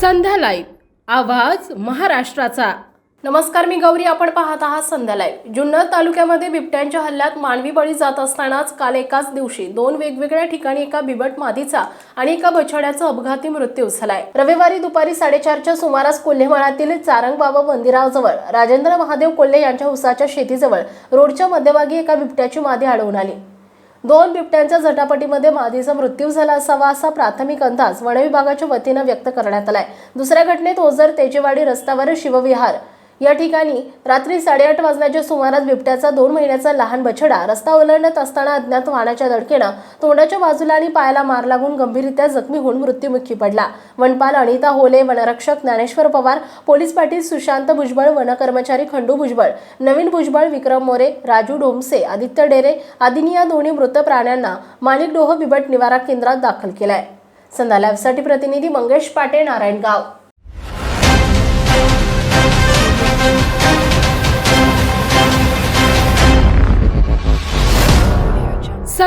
संध्या live आवाज महाराष्ट्राचा. नमस्कार मी गौरी. आपण पाहत आहात संध्या लाईव्ह. जुन्नर तालुक्यामध्ये बिबट्यांच्या हल्ल्यात मानवी बळी जात असतानाच काल एकाच दिवशी दोन वेगवेगळ्या ठिकाणी एका बिबट मादीचा आणि एका बछड्याचा अपघाती मृत्यू झालाय. रविवारी दुपारी साडेचारच्या सुमारास कोल्हेमाळातील चारंगबाबा मंदिराजवळ राजेंद्र महादेव कोल्हे यांच्या उसाच्या शेतीजवळ रोडच्या मध्यभागी एका बिबट्याची मादी आढळून आली. दोन बिबट्यांच्या झटापटीमध्ये मादीचा मृत्यू झाला असावा असा प्राथमिक अंदाज वनविभागाच्या वतीनं व्यक्त करण्यात आलाय. दुसऱ्या घटनेत ओझर तेजेवाडी रस्त्यावर शिवविहार या ठिकाणी रात्री साडेआठ वाजण्याच्या सुमारास बिबट्याचा दोन महिन्याचा लहान बछडा रस्ता ओलांडत असताना अज्ञात वाहनाच्या धडकेनं तोंडाच्या बाजूला आणि पायाला मार लागून गंभीररित्या जखमी होऊन मृत्युमुखी पडला. वनपाल अनिता होले वनरक्षक ज्ञानेश्वर पवार पोलीस पाटील सुशांत भुजबळ वनकर्मचारी खंडू भुजबळ नवीन भुजबळ विक्रम मोरे राजू डोमसे आदित्य डेरे आदींनी या दोन्ही मृत प्राण्यांना माणिक डोह बिबट निवारा केंद्रात दाखल केलाय. संध्या लाईव्हसाठी प्रतिनिधी मंगेश पाटे नारायणगाव.